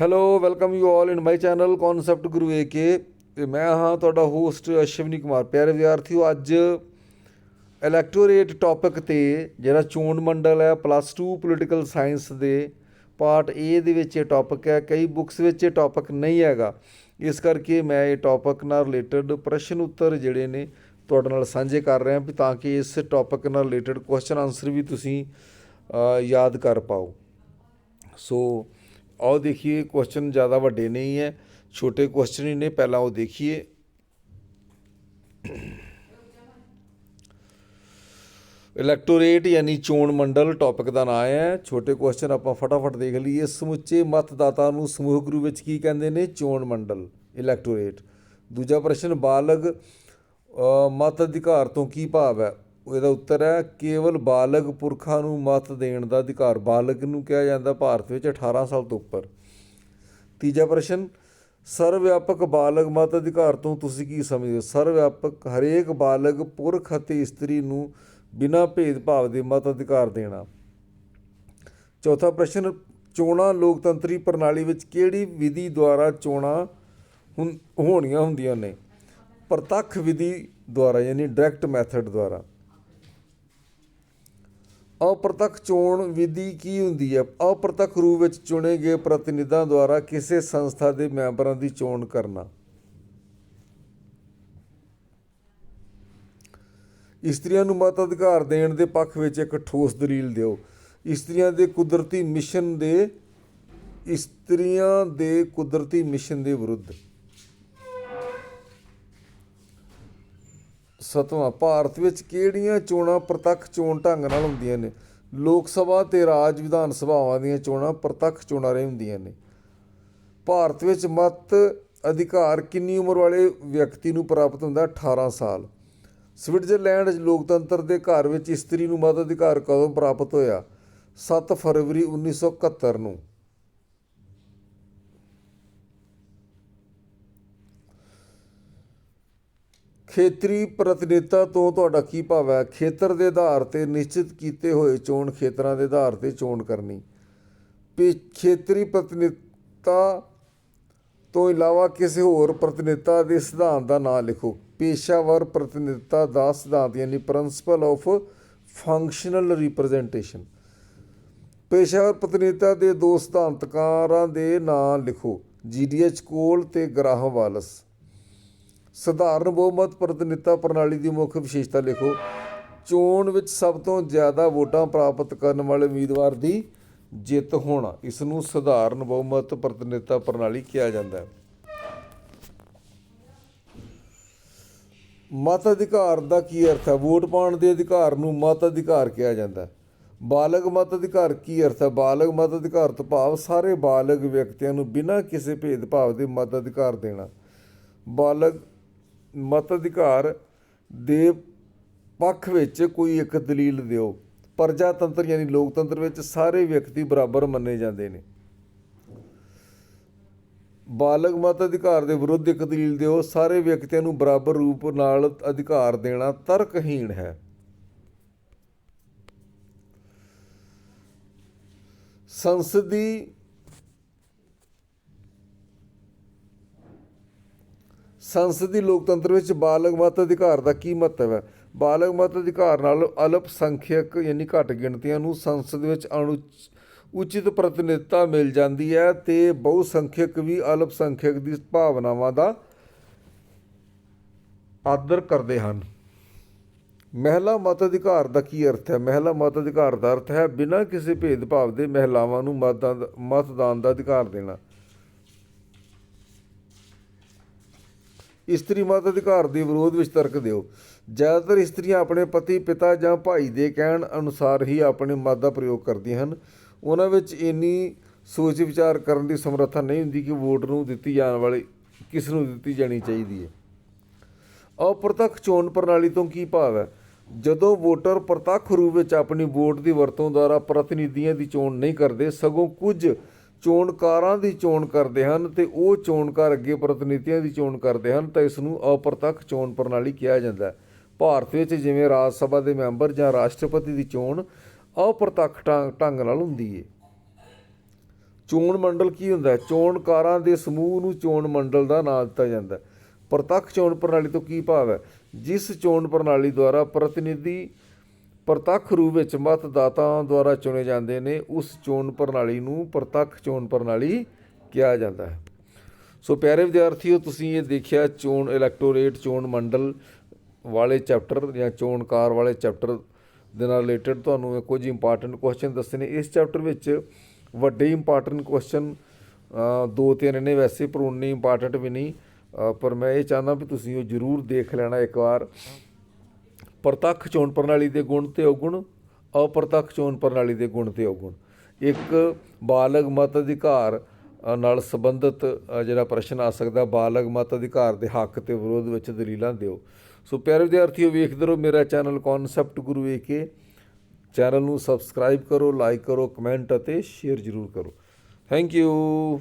Hello welcome you all in my channel Concept Guru AK ਤੇ ਮੈਂ ਹਾਂ ਤੁਹਾਡਾ ਹੋਸਟ ਅਸ਼ਵਨੀ ਕੁਮਾਰ। ਪਿਆਰੇ ਵਿਦਿਆਰਥੀਓ, ਅੱਜ ਇਲੈਕਟੋਰੇਟ ਟੌਪਿਕ ਤੇ ਜਿਹੜਾ ਚੋਣ ਮੰਡਲ ਹੈ ਪਲੱਸ 2 ਪੋਲੀਟੀਕਲ ਸਾਇੰਸ ਦੇ ਪਾਰਟ A ਦੇ ਵਿੱਚ ਇਹ ਟੌਪਿਕ ਹੈ। ਕਈ ਬੁੱਕਸ ਵਿੱਚ ਇਹ ਟੌਪਿਕ ਨਹੀਂ ਹੈਗਾ। ਇਸ ਕਰਕੇ ਮੈਂ ਇਹ ਟੌਪਿਕ ਨਾਲ ਰਿਲੇਟਡ ਪ੍ਰਸ਼ਨ ਉੱਤਰ ਜਿਹੜੇ ਨੇ ਤੁਹਾਡੇ ਨਾਲ ਸਾਂਝੇ ਕਰ ਰਿਹਾ ਵੀ ਤਾਂ ਕਿ ਇਸ ਟੌਪਿਕ ਨਾਲ ਰਿਲੇਟਡ ਕੁਐਸਚਨ ਆਨਸਰ ਵੀ ਤੁਸੀਂ ਯਾਦ ਕਰ ਪਾਓ। ਸੋ ਆਓ ਦੇਖੀਏ ਕੁਐਸਚਨ ਜ਼ਿਆਦਾ ਵੱਡੇ ਨਹੀਂ ਹੈ, ਛੋਟੇ ਕੁਐਸਚਨ ਹੀ ਨੇ, ਪਹਿਲਾਂ ਉਹ ਦੇਖੀਏ। ਇਲੈਕਟੋਰੇਟ ਯਾਨੀ ਚੋਣ ਮੰਡਲ ਟੌਪਿਕ ਦਾ ਨਾਮ ਹੈ। ਛੋਟੇ ਕੁਐਸਚਨ ਆਪਾਂ ਫਟਾਫਟ ਦੇਖ ਲਈਏ। ਸਮੁੱਚੇ ਮਤਦਾਤਾ ਨੂੰ ਸਮੂਹਕ ਰੂਪ ਵਿੱਚ ਕੀ ਕਹਿੰਦੇ ਨੇ? ਚੋਣ ਮੰਡਲ ਇਲੈਕਟੋਰੇਟ ਦੂਜਾ ਪ੍ਰਸ਼ਨ, ਬਾਲਗ ਮਤ ਅਧਿਕਾਰ ਤੋਂ ਕੀ ਭਾਵ ਹੈ? ਇਹਦਾ ਉੱਤਰ ਹੈ, ਕੇਵਲ ਬਾਲਗ ਪੁਰਖਾਂ ਨੂੰ ਮਤ ਦੇਣ ਦਾ ਅਧਿਕਾਰ। ਬਾਲਗ ਨੂੰ ਕਿਹਾ ਜਾਂਦਾ ਭਾਰਤ ਵਿੱਚ 18 ਸਾਲ ਤੋਂ ਉੱਪਰ। ਤੀਜਾ ਪ੍ਰਸ਼ਨ ਸਰਵ ਵਿਆਪਕ ਬਾਲਗ ਮਤ ਅਧਿਕਾਰ ਤੋਂ ਤੁਸੀਂ ਕੀ ਸਮਝਦੇ ਹੋ? ਸਰਵ ਵਿਆਪਕ ਹਰੇਕ ਬਾਲਗ ਪੁਰਖ ਅਤੇ ਇਸਤਰੀ ਨੂੰ ਬਿਨਾਂ ਭੇਦਭਾਵ ਦੇ ਮਤ ਅਧਿਕਾਰ ਦੇਣਾ। ਚੌਥਾ ਪ੍ਰਸ਼ਨ, ਚੋਣਾਂ ਲੋਕਤੰਤਰੀ ਪ੍ਰਣਾਲੀ ਵਿੱਚ ਕਿਹੜੀ ਵਿਧੀ ਦੁਆਰਾ ਚੋਣਾਂ ਹੁੰ- ਹੋਣੀਆਂ ਹੁੰਦੀਆਂ ਨੇ? ਪ੍ਰਤੱਖ ਵਿਧੀ ਦੁਆਰਾ, ਯਾਨੀ ਡਾਇਰੈਕਟ ਮੈਥਡ ਦੁਆਰਾ। ਅਪ੍ਰਤੱਖ ਚੋਣ ਵਿਧੀ ਕੀ ਹੁੰਦੀ ਹੈ? ਅਪ੍ਰਤੱਖ ਰੂਪ ਵਿੱਚ ਚੁਣੇ ਗਏ ਪ੍ਰਤੀਨਿਧਾਂ ਦੁਆਰਾ ਕਿਸੇ ਸੰਸਥਾ ਦੇ ਮੈਂਬਰਾਂ ਦੀ ਚੋਣ ਕਰਨਾ। ਇਸਤਰੀਆਂ ਨੂੰ ਮਤ ਅਧਿਕਾਰ ਦੇਣ ਦੇ ਪੱਖ ਵਿੱਚ ਇੱਕ ਠੋਸ ਦਲੀਲ ਦਿਓ। ਇਸਤਰੀਆਂ ਦੇ ਕੁਦਰਤੀ ਮਿਸ਼ਨ ਦੇ ਇਸਤਰੀਆਂ ਦੇ ਕੁਦਰਤੀ ਮਿਸ਼ਨ ਦੇ ਵਿਰੁੱਧ। ਸਤਵਾਂ, ਭਾਰਤ ਵਿੱਚ ਕਿਹੜੀਆਂ ਚੋਣਾਂ ਪ੍ਰਤੱਖ ਚੋਣ ਢੰਗ ਨਾਲ ਹੁੰਦੀਆਂ ਨੇ? ਲੋਕ ਸਭਾ ਤੇ ਰਾਜ ਵਿਧਾਨ ਸਭਾਵਾਂ ਦੀਆਂ ਚੋਣਾਂ ਪ੍ਰਤੱਖ ਚੋਣਾਂ ਰਾਹੀਂ ਹੁੰਦੀਆਂ ਨੇ। ਭਾਰਤ ਵਿੱਚ ਮਤ ਅਧਿਕਾਰ ਕਿੰਨੀ ਉਮਰ ਵਾਲੇ ਵਿਅਕਤੀ ਨੂੰ ਪ੍ਰਾਪਤ ਹੁੰਦਾ? ਹੈ? 18 ਸਾਲ। ਸਵਿਟਜ਼ਰਲੈਂਡ 'ਚ ਲੋਕਤੰਤਰ ਦੇ ਘਰ ਵਿੱਚ ਇਸਤਰੀ ਨੂੰ ਮਤ ਅਧਿਕਾਰ ਕਦੋਂ ਪ੍ਰਾਪਤ ਹੋਇਆ? 7 ਫਰਵਰੀ 1971 ਨੂੰ। ਖੇਤਰੀ ਪ੍ਰਤੀਨਿਧਤਾ ਤੋਂ ਤੁਹਾਡਾ ਕੀ ਭਾਵ ਹੈ? ਖੇਤਰ ਦੇ ਆਧਾਰ ਤੇ ਨਿਸ਼ਚਿਤ ਕੀਤੇ ਹੋਏ ਚੋਣ ਖੇਤਰਾਂ ਦੇ ਆਧਾਰ ਤੇ ਚੋਣ ਕਰਨੀ। ਪੇ ਖੇਤਰੀ ਪ੍ਰਤੀਨਿਧਤਾ ਤੋਂ ਇਲਾਵਾ ਕਿਸੇ ਹੋਰ ਪ੍ਰਤੀਨਿਧਤਾ ਦੇ ਸਿਧਾਂਤ ਦਾ ਨਾਂ ਲਿਖੋ। ਪੇਸ਼ਾਵਰ ਪ੍ਰਤੀਨਿਧਤਾ ਦਾ ਸਿਧਾਂਤ ਯਾਨੀ ਪ੍ਰਿੰਸੀਪਲ ਆਫ ਫੰਕਸ਼ਨਲ ਰਿਪਰੈਜ਼ੈਂਟੇਸ਼ਨ ਪੇਸ਼ਾਵਰ ਪ੍ਰਤੀਨਿਧਤਾ ਦੇ ਦੋ ਸਿਧਾਂਤਕਾਰਾਂ ਦੇ ਨਾਂ ਲਿਖੋ। ਜੀਡੀਐਚ ਕੋਲ ਤੇ ਗ੍ਰਾਹਮ ਵਾਲਸ। ਸਧਾਰਨ ਬਹੁਮਤ ਪ੍ਰਤੀਨਿਧਤਾ ਪ੍ਰਣਾਲੀ ਦੀ ਮੁੱਖ ਵਿਸ਼ੇਸ਼ਤਾ ਲਿਖੋ। ਚੋਣ ਵਿੱਚ ਸਭ ਤੋਂ ਜ਼ਿਆਦਾ ਵੋਟਾਂ ਪ੍ਰਾਪਤ ਕਰਨ ਵਾਲੇ ਉਮੀਦਵਾਰ ਦੀ ਜਿੱਤ ਹੋਣਾ, ਇਸ ਨੂੰ ਸਧਾਰਨ ਬਹੁਮਤ ਪ੍ਰਤੀਨਿਧਤਾ ਪ੍ਰਣਾਲੀ ਕਿਹਾ ਜਾਂਦਾ ਹੈ। ਮਤ ਅਧਿਕਾਰ ਦਾ ਕੀ ਅਰਥ ਹੈ? ਵੋਟ ਪਾਉਣ ਦੇ ਅਧਿਕਾਰ ਨੂੰ ਮਤ ਅਧਿਕਾਰ ਕਿਹਾ ਜਾਂਦਾ ਹੈ। ਬਾਲਗ ਮਤ ਅਧਿਕਾਰ ਕੀ ਅਰਥ ਹੈ? ਬਾਲਗ ਮਤ ਅਧਿਕਾਰ ਤੋਂ ਭਾਵ ਸਾਰੇ ਬਾਲਗ ਵਿਅਕਤੀਆਂ ਨੂੰ ਬਿਨਾਂ ਕਿਸੇ ਭੇਦਭਾਵ ਦੇ ਮਤ ਅਧਿਕਾਰ ਦੇਣਾ। ਬਾਲਗ ਮਤ ਅਧਿਕਾਰ ਦੇ ਪੱਖ ਵਿੱਚ ਕੋਈ ਇੱਕ ਦਲੀਲ ਦਿਓ। ਪ੍ਰਜਾਤੰਤਰ ਯਾਨੀ ਲੋਕਤੰਤਰ ਵਿੱਚ ਸਾਰੇ ਵਿਅਕਤੀ ਬਰਾਬਰ ਮੰਨੇ ਜਾਂਦੇ ਨੇ। ਬਾਲਗ ਮਤ ਅਧਿਕਾਰ ਦੇ ਵਿਰੁੱਧ ਇੱਕ ਦਲੀਲ ਦਿਓ, ਸਾਰੇ ਵਿਅਕਤੀਆਂ ਨੂੰ ਬਰਾਬਰ ਰੂਪ ਨਾਲ ਅਧਿਕਾਰ ਦੇਣਾ ਤਰਕਹੀਣ ਹੈ। ਸੰਸਦੀ ਸੰਸਦੀ ਲੋਕਤੰਤਰ ਵਿੱਚ ਬਾਲਗ ਮਤ ਅਧਿਕਾਰ ਦਾ ਕੀ ਮਹੱਤਵ ਹੈ? ਬਾਲਗ ਮਤ ਅਧਿਕਾਰ ਨਾਲ ਅਲਪ ਸੰਖਿਅਕ ਯਾਨੀ ਘੱਟ ਗਿਣਤੀਆਂ ਨੂੰ ਸੰਸਦ ਵਿੱਚ ਅਣੁ ਉਚਿਤ ਪ੍ਰਤੀਨਿਧਤਾ ਮਿਲ ਜਾਂਦੀ ਹੈ ਤੇ ਬਹੁ ਸੰਖਿਅਕ ਵੀ ਅਲਪ ਸੰਖਿਅਕ ਦੀ ਭਾਵਨਾਵਾਂ ਦਾ ਆਦਰ ਕਰਦੇ ਹਨ। ਮਹਿਲਾ ਮਤ ਅਧਿਕਾਰ ਦਾ ਕੀ ਅਰਥ ਹੈ? ਮਹਿਲਾ ਮਤ ਅਧਿਕਾਰ ਦਾ ਅਰਥ ਹੈ ਬਿਨਾਂ ਕਿਸੇ ਭੇਦਭਾਵ ਦੇ ਮਹਿਲਾਵਾਂ ਨੂੰ ਮਤਦਾਨ ਮਤਦਾਨ ਦਾ ਅਧਿਕਾਰ ਦੇਣਾ। ਇਸਤਰੀ ਮਤ ਅਧਿਕਾਰ ਦੇ ਵਿਰੋਧ ਵਿੱਚ ਤਰਕ ਦਿਓ। ਜ਼ਿਆਦਾਤਰ ਇਸਤਰੀਆਂ ਆਪਣੇ ਪਤੀ, ਪਿਤਾ ਜਾਂ ਭਾਈ ਦੇ ਕਹਿਣ ਅਨੁਸਾਰ ਹੀ ਆਪਣੇ ਮਤ ਦਾ ਪ੍ਰਯੋਗ ਕਰਦੀਆਂ ਹਨ। ਉਹਨਾਂ ਵਿੱਚ ਇੰਨੀ ਸੋਚ ਵਿਚਾਰ ਕਰਨ ਦੀ ਸਮਰੱਥਾ ਨਹੀਂ ਹੁੰਦੀ ਕਿ ਵੋਟ ਨੂੰ ਦਿੱਤੀ ਜਾਣ ਵਾਲੀ, ਕਿਸ ਨੂੰ ਦਿੱਤੀ ਜਾਣੀ ਚਾਹੀਦੀ ਹੈ। ਅਪ੍ਰਤੱਖ ਚੋਣ ਪ੍ਰਣਾਲੀ ਤੋਂ ਕੀ ਭਾਵ ਹੈ? ਜਦੋਂ ਵੋਟਰ ਪ੍ਰਤੱਖ ਰੂਪ ਵਿੱਚ ਆਪਣੀ ਵੋਟ ਦੀ ਵਰਤੋਂ ਦੁਆਰਾ ਪ੍ਰਤੀਨਿਧੀਆਂ ਦੀ ਚੋਣ ਨਹੀਂ ਕਰਦੇ, ਸਗੋਂ ਕੁਝ ਚੋਣਕਾਰਾਂ ਦੀ ਚੋਣ ਕਰਦੇ ਹਨ ਤੇ ਉਹ ਚੋਣਕਾਰ ਅੱਗੇ ਪ੍ਰਤੀਨਿਧੀਆਂ ਦੀ ਚੋਣ ਕਰਦੇ ਹਨ ਤਾਂ ਇਸ ਨੂੰ ਅਪ੍ਰਤੱਖ ਚੋਣ ਪ੍ਰਣਾਲੀ ਕਿਹਾ ਜਾਂਦਾ ਹੈ। ਭਾਰਤ ਵਿੱਚ ਜਿਵੇਂ ਰਾਜ ਸਭਾ ਦੇ ਮੈਂਬਰ ਜਾਂ ਰਾਸ਼ਟਰਪਤੀ ਦੀ ਚੋਣ ਅਪ੍ਰਤੱਖ ਢੰਗ ਢੰਗ ਨਾਲ ਹੁੰਦੀ ਹੈ ਚੋਣ ਮੰਡਲ ਕੀ ਹੁੰਦਾ ਹੈ? ਚੋਣਕਾਰਾਂ ਦੇ ਸਮੂਹ ਨੂੰ ਚੋਣ ਮੰਡਲ ਦਾ ਨਾਮ ਦਿੱਤਾ ਜਾਂਦਾ ਹੈ। ਪ੍ਰਤੱਖ ਚੋਣ ਪ੍ਰਣਾਲੀ ਤੋਂ ਕੀ ਭਾਵ ਹੈ? ਜਿਸ ਚੋਣ ਪ੍ਰਣਾਲੀ ਦੁਆਰਾ ਪ੍ਰਤੀਨਿਧੀ ਪ੍ਰਤੱਖ ਰੂਪ ਵਿੱਚ ਮਤਦਾਤਾਵਾਂ ਦੁਆਰਾ ਚੁਣੇ ਜਾਂਦੇ ਨੇ, ਉਸ ਚੋਣ ਪ੍ਰਣਾਲੀ ਨੂੰ ਪ੍ਰਤੱਖ ਚੋਣ ਪ੍ਰਣਾਲੀ ਕਿਹਾ ਜਾਂਦਾ ਹੈ। ਸੋ ਪਿਆਰੇ ਵਿਦਿਆਰਥੀਓ, ਤੁਸੀਂ ਇਹ ਦੇਖਿਆ, ਚੋਣ ਇਲੈਕਟੋਰੇਟ ਚੋਣ ਮੰਡਲ ਵਾਲੇ ਚੈਪਟਰ ਜਾਂ ਚੋਣਕਾਰ ਵਾਲੇ ਚੈਪਟਰ ਦੇ ਨਾਲ ਰਿਲੇਟਡ ਤੁਹਾਨੂੰ ਇਹ ਕੁਝ ਇੰਪੋਰਟੈਂਟ ਕੁਐਸਚਨ ਦੱਸੇ ਨੇ। ਇਸ ਚੈਪਟਰ ਵਿੱਚ ਵੱਡੇ ਇੰਪੋਰਟੈਂਟ ਕੁਐਸਚਨ ਦੋ ਤਿੰਨ ਨੇ, ਵੈਸੇ ਪਰ ਉਨੇ ਇੰਪੋਰਟੈਂਟ ਵੀ ਨਹੀਂ ਪਰ ਮੈਂ ਇਹ ਚਾਹੁੰਦਾ ਵੀ ਤੁਸੀਂ ਉਹ ਜ਼ਰੂਰ ਦੇਖ ਲੈਣਾ ਇੱਕ ਵਾਰ। ਪ੍ਰਤੱਖ ਚੋਣ ਪ੍ਰਣਾਲੀ ਦੇ ਗੁਣ ਤੇ ਔਗੁਣ, ਅਪ੍ਰਤੱਖ ਚੋਣ ਪ੍ਰਣਾਲੀ ਦੇ ਗੁਣ ਤੇ ਔਗੁਣ। ਇੱਕ ਬਾਲਗ ਮਤ ਅਧਿਕਾਰ ਨਾਲ ਸੰਬੰਧਿਤ ਜਿਹੜਾ ਪ੍ਰਸ਼ਨ ਆ ਸਕਦਾ, ਬਾਲਗ ਮਤ ਅਧਿਕਾਰ ਦੇ ਹੱਕ ਤੇ ਵਿਰੋਧ ਵਿੱਚ ਦਲੀਲਾਂ ਦਿਓ। ਸੋ ਪਿਆਰੇ ਵਿਦਿਆਰਥੀਓ, ਵੇਖਦੇ ਰਹੋ ਮੇਰਾ ਚੈਨਲ ਕਨਸੈਪਟ ਗੁਰੂ ਵੇਖ ਕੇ ਚੈਨਲ ਨੂੰ ਸਬਸਕ੍ਰਾਈਬ ਕਰੋ ਲਾਈਕ ਕਰੋ ਕਮੈਂਟ ਅਤੇ ਸ਼ੇਅਰ ਜ਼ਰੂਰ ਕਰੋ। Thank you